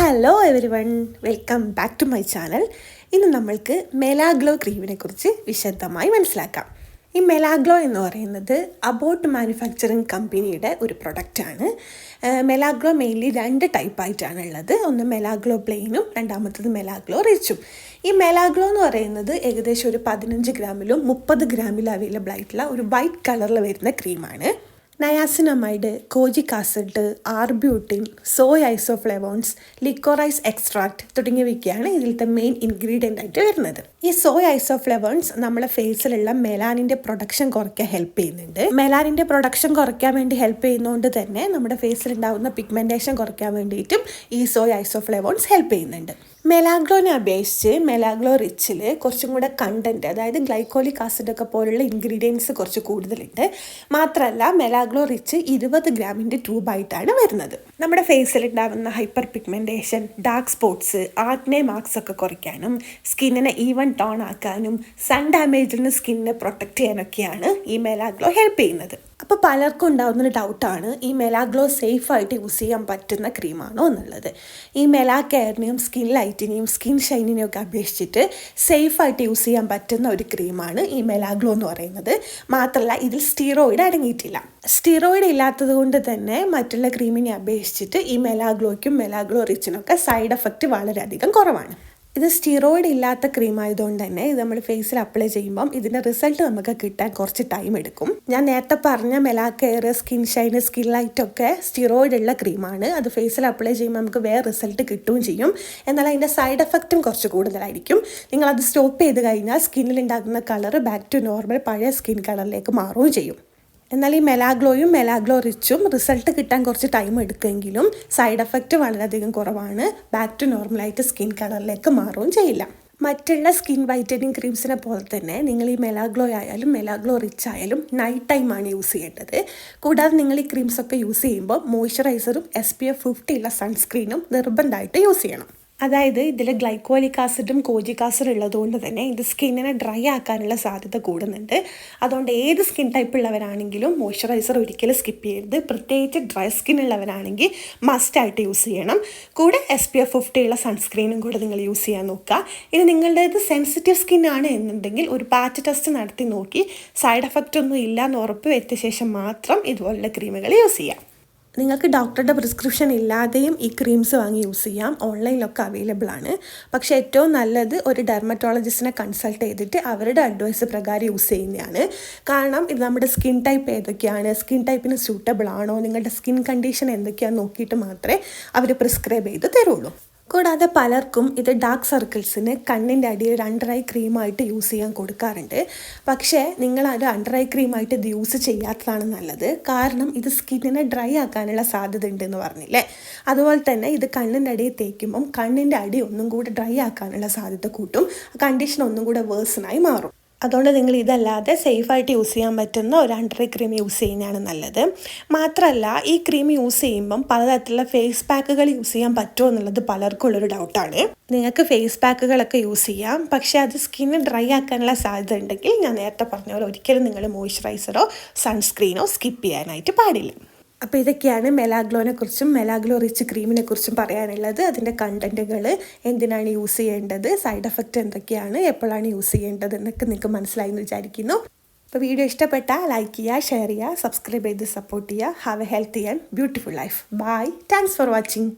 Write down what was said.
Hello everyone welcome back to my channel ഇന്ന് നമ്മൾക്ക് മെലാഗ്ലോ ക്രീമിനെ കുറിച്ച് വിശദമായി മനസ്സിലാക്കാം. ഈ മെലാഗ്ലോ എന്ന് പറയുന്നത് അബോട്ട് മാനുഫാക്ചറിങ് കമ്പനിയുടെ ഒരു പ്രൊഡക്റ്റാണ് മെലാഗ്ലോ മെയിൻലി രണ്ട് ടൈപ്പായിട്ടാണ് ഉള്ളത്. ഒന്ന് മെലാഗ്ലോ പ്ലെയിനും രണ്ടാമത്തത് മെലാഗ്ലോ റിച്ചും ഈ മെലാഗ്ലോ എന്ന് പറയുന്നത് ഏകദേശം ഒരു പതിനഞ്ച് ഗ്രാമിലും മുപ്പത് ഗ്രാമിലും അവൈലബിൾ ആയിട്ടുള്ള ഒരു വൈറ്റ് കളറിൽ വരുന്ന ക്രീമാണ് niacinamide kojic acid arbutin soya isoflavones licorice extract തുടങ്ങിയവയ്ക്കാണ് ഇതിലത്തെ മെയിൻ ഇൻഗ്രീഡിയന്റ് ആയിട്ട് വരുന്നത്. ഈ സോയ ഐസോഫ്ലവേൺസ് നമ്മളെ ഫേസിലുള്ള മെലാനിന്റെ പ്രൊഡക്ഷൻ കുറയ്ക്കാൻ ഹെൽപ്പ് ചെയ്യുന്നുണ്ട്. മെലാനിന്റെ പ്രൊഡക്ഷൻ കുറയ്ക്കാൻ വേണ്ടി ഹെൽപ്പ് ചെയ്യുന്നതുകൊണ്ട് തന്നെ നമ്മുടെ ഫേസിൽ ഉണ്ടാകുന്ന പിഗ്മെന്റേഷൻ കുറയ്ക്കാൻ വേണ്ടിയിട്ടും ഈ സോയ ഐസോഫ്ലവേൺസ് ഹെൽപ്പ് ചെയ്യുന്നുണ്ട്. മെലാഗ്ലോനെ അപേക്ഷിച്ച് മെലാഗ്ലോ റിച്ചിൽ കുറച്ചും കൂടെ കണ്ടന്റ് അതായത് ഗ്ലൈക്കോലിക് ആസിഡ് ഒക്കെ പോലുള്ള ഇൻഗ്രീഡിയൻസ് കുറച്ച് കൂടുതലുണ്ട്. മാത്രമല്ല മെലാഗ്ലോ റിച്ച് ഇരുപത് ഗ്രാമിന്റെ ട്യൂബായിട്ടാണ് വരുന്നത്. നമ്മുടെ ഫേസിൽ ഉണ്ടാകുന്ന hyperpigmentation dark spots acne marks ഒക്കെ കുറയ്ക്കാനും സ്കിന്നിനെ ഈവൻ ടോൺ ആക്കാനും സൺ ഡാമേജിൽ നിന്ന് സ്കിന്നിനെ പ്രൊട്ടക്റ്റ് ചെയ്യാനൊക്കെയാണ് ഈ മെലാഗ്ലോ ഹെൽപ്പ് ചെയ്യുന്നത്. അപ്പോൾ പലർക്കും ഉണ്ടാകുന്ന ഉണ്ടാകുന്നൊരു ഡൗട്ടാണ് ഈ മെലാഗ്ലോ സേഫായിട്ട് യൂസ് ചെയ്യാൻ പറ്റുന്ന ക്രീമാണോ എന്നുള്ളത്. ഈ മെലാ കെയറിനെയും സ്കിൻ ലൈറ്റിനെയും സ്കിൻ ഷൈനിനെയും ഒക്കെ അപേക്ഷിച്ചിട്ട് സേഫായിട്ട് യൂസ് ചെയ്യാൻ പറ്റുന്ന ഒരു ക്രീമാണ് ഈ മെലാഗ്ലോ എന്ന് പറയുന്നത്. മാത്രമല്ല ഇതിൽ സ്റ്റീറോയിഡ് അടങ്ങിയിട്ടില്ല. സ്റ്റീറോയിഡ് ഇല്ലാത്തത് കൊണ്ട് തന്നെ മറ്റുള്ള ക്രീമിനെ അപേക്ഷിച്ചിട്ട് ഈ മെലാഗ്ലോയ്ക്കും മെലാഗ്ലോ റിച്ചിനൊക്കെ സൈഡ് എഫക്റ്റ് വളരെയധികം കുറവാണ്. ഇത് സ്റ്റിറോയിഡ് ഇല്ലാത്ത ക്രീം ആയതുകൊണ്ട് തന്നെ ഇത് നമ്മൾ ഫേസിൽ അപ്ലൈ ചെയ്യുമ്പം ഇതിന്റെ റിസൾട്ട് നമുക്ക് കിട്ടാൻ കുറച്ച് ടൈം എടുക്കും. ഞാൻ നേരത്തെ പറഞ്ഞ Melacare care skin Shine skin light ഒക്കെ സ്റ്റിറോയിഡ് ഉള്ള ക്രീമാണ് അത് ഫേസിൽ അപ്ലൈ ചെയ്യുമ്പോൾ നമുക്ക് വേറെ റിസൾട്ട് കിട്ടുകയും ചെയ്യും. എന്നാൽ അതിന്റെ സൈഡ് എഫക്റ്റും കുറച്ച് കൂടുതലായിരിക്കും. നിങ്ങൾ അത് സ്റ്റോപ്പ് ചെയ്ത് കഴിഞ്ഞാൽ സ്കിന്നിൽ ഉണ്ടാകുന്ന കളർ ബാക്ക് ടു നോർമൽ പഴയ സ്കിൻ കളറിലേക്ക് മാറുകയും ചെയ്യും. എന്നാൽ ഈ മെലാഗ്ലോയും മെലാഗ്ലോ റിച്ചും റിസൾട്ട് കിട്ടാൻ കുറച്ച് ടൈം എടുക്കുമെങ്കിലും സൈഡ് എഫക്റ്റ് വളരെയധികം കുറവാണ്. ബാക്ക് ടു നോർമലായിട്ട് സ്കിൻ കളറിലേക്ക് മാറുകയും ചെയ്യില്ല. മറ്റുള്ള സ്കിൻ വൈറ്റനിങ് ക്രീംസിനെ പോലെ തന്നെ നിങ്ങൾ ഈ മെലാഗ്ലോ ആയാലും മെലാഗ്ലോ റിച്ച് ആയാലും നൈറ്റ് ടൈമാണ് യൂസ് ചെയ്യേണ്ടത്. കൂടാതെ നിങ്ങൾ ഈ ക്രീംസൊക്കെ യൂസ് ചെയ്യുമ്പോൾ മോയ്സ്ചറൈസറും എസ് പി എഫ് ഫിഫ്റ്റി ഉള്ള സൺസ്ക്രീനും നിർബന്ധമായിട്ട് യൂസ് ചെയ്യണം. അതായത് ഇതിൽ ഗ്ലൈക്കോലിക് ആസിഡും കോജിക് ആസിഡും ഉള്ളതുകൊണ്ട് തന്നെ ഇത് സ്കിന്നിനെ ഡ്രൈ ആക്കാനുള്ള സാധ്യത കൂടുന്നുണ്ട്. അതുകൊണ്ട് ഏത് സ്കിൻ ടൈപ്പ് ഉള്ളവരാണെങ്കിലും മോയ്സ്ചറൈസർ ഒരിക്കലും സ്കിപ്പ് ചെയ്യരുത്. പ്രത്യേകിച്ച് ഡ്രൈ സ്കിൻ ഉള്ളവരാണെങ്കിൽ മസ്റ്റായിട്ട് യൂസ് ചെയ്യണം. കൂടെ എസ് പി എഫ് ഫിഫ്റ്റി ഉള്ള സൺസ്ക്രീനും കൂടെ നിങ്ങൾ യൂസ് ചെയ്യാൻ നോക്കുക. ഇനി നിങ്ങളുടേത് സെൻസിറ്റീവ് സ്കിൻ ആണ് എന്നുണ്ടെങ്കിൽ ഒരു പാച്ച് ടെസ്റ്റ് നടത്തി നോക്കി. സൈഡ് എഫക്റ്റ് ഒന്നും ഇല്ല എന്ന് ഉറപ്പ് വരുത്തിയ ശേഷം മാത്രം ഇതുപോലുള്ള ക്രീമുകൾ യൂസ് ചെയ്യാം. നിങ്ങൾക്ക് ഡോക്ടറുടെ പ്രിസ്ക്രിപ്ഷൻ ഇല്ലാതെയും ഈ ക്രീംസ് വാങ്ങി യൂസ് ചെയ്യാം. ഓൺലൈനിലൊക്കെ അവൈലബിൾ ആണ്. പക്ഷേ ഏറ്റവും നല്ലത് ഒരു ഡെർമറ്റോളജിസ്റ്റിനെ കൺസൾട്ട് ചെയ്തിട്ട് അവരുടെ അഡ്വൈസ് പ്രകാരം യൂസ് ചെയ്യുന്നതാണ്. കാരണം ഇത് നമ്മുടെ സ്കിൻ ടൈപ്പ് ഏതൊക്കെയാണ്? സ്കിൻ ടൈപ്പിന് സ്യൂട്ടബിൾ ആണോ? നിങ്ങളുടെ സ്കിൻ കണ്ടീഷൻ എന്തൊക്കെയാണെന്ന് നോക്കിയിട്ട് മാത്രമേ അവർ പ്രിസ്ക്രൈബ് ചെയ്ത് തരുള്ളൂ. കൂടാതെ പലർക്കും ഇത് ഡാർക്ക് സർക്കിൾസിന് കണ്ണിന്റെ അടിയിൽ ഒരു അണ്ടർ ഐ ക്രീമായിട്ട് യൂസ് ചെയ്യാൻ കൊടുക്കാറുണ്ട്. പക്ഷേ നിങ്ങൾ അത് അണ്ടർ ഐ ക്രീമായിട്ട് ഇത് യൂസ് ചെയ്യാത്തതാണ് നല്ലത്. കാരണം ഇത് സ്കിന്നിനെ ഡ്രൈ ആക്കാനുള്ള സാധ്യത ഉണ്ടെന്ന് പറഞ്ഞില്ലേ? അതുപോലെ തന്നെ ഇത് കണ്ണിന്റെ അടിയിൽ തേക്കുമ്പം കണ്ണിന്റെ അടി ഒന്നും കൂടെ ഡ്രൈ ആക്കാനുള്ള സാധ്യത കൂട്ടും. കണ്ടീഷൻ ഒന്നും കൂടെ വേഴ്സണായി മാറും. അതുകൊണ്ട് നിങ്ങൾ ഇതല്ലാതെ സേഫായിട്ട് യൂസ് ചെയ്യാൻ പറ്റുന്ന ഒരു അണ്ടർ ക്രീം യൂസ് ചെയ്യുന്നതാണ് നല്ലത്. മാത്രമല്ല ഈ ക്രീം യൂസ് ചെയ്യുമ്പം പലതരത്തിലുള്ള ഫേസ് പാക്കുകൾ യൂസ് ചെയ്യാൻ പറ്റുമോ എന്നുള്ളത് പലർക്കും ഉള്ളൊരു ഡൗട്ടാണ് നിങ്ങൾക്ക് ഫേസ് പാക്കുകളൊക്കെ യൂസ് ചെയ്യാം. പക്ഷേ അത് സ്കിന്ന് ഡ്രൈ ആക്കാനുള്ള സാധ്യത ഉണ്ടെങ്കിൽ ഞാൻ നേരത്തെ പറഞ്ഞ പോലെ ഒരിക്കലും നിങ്ങൾ മോയ്സ്ചറൈസറോ സൺസ്ക്രീനോ സ്കിപ്പ് ചെയ്യാനായിട്ട് പാടില്ല. അപ്പോൾ ഇതൊക്കെയാണ് മെലാഗ്ലോനെ കുറിച്ചും മെലാഗ്ലോ റിച്ച് ക്രീമിനെ കുറിച്ചും പറയാനുള്ളത്. അതിന്റെ കണ്ടന്റുകൾ എന്തിനാണ് യൂസ് ചെയ്യേണ്ടത്? സൈഡ് എഫക്റ്റ് എന്തൊക്കെയാണ്? എപ്പോഴാണ് യൂസ് ചെയ്യേണ്ടത്? എന്നൊക്കെ നിങ്ങൾക്ക് മനസ്സിലായി എന്ന് വിചാരിക്കുന്നു. അപ്പോൾ വീഡിയോ ഇഷ്ടപ്പെട്ടാൽ ലൈക്ക് ചെയ്യുക ഷെയർ ചെയ്യുക സബ്സ്ക്രൈബ് ചെയ്ത് സപ്പോർട്ട് ചെയ്യുക. Have a healthy and beautiful life bye thanks for watching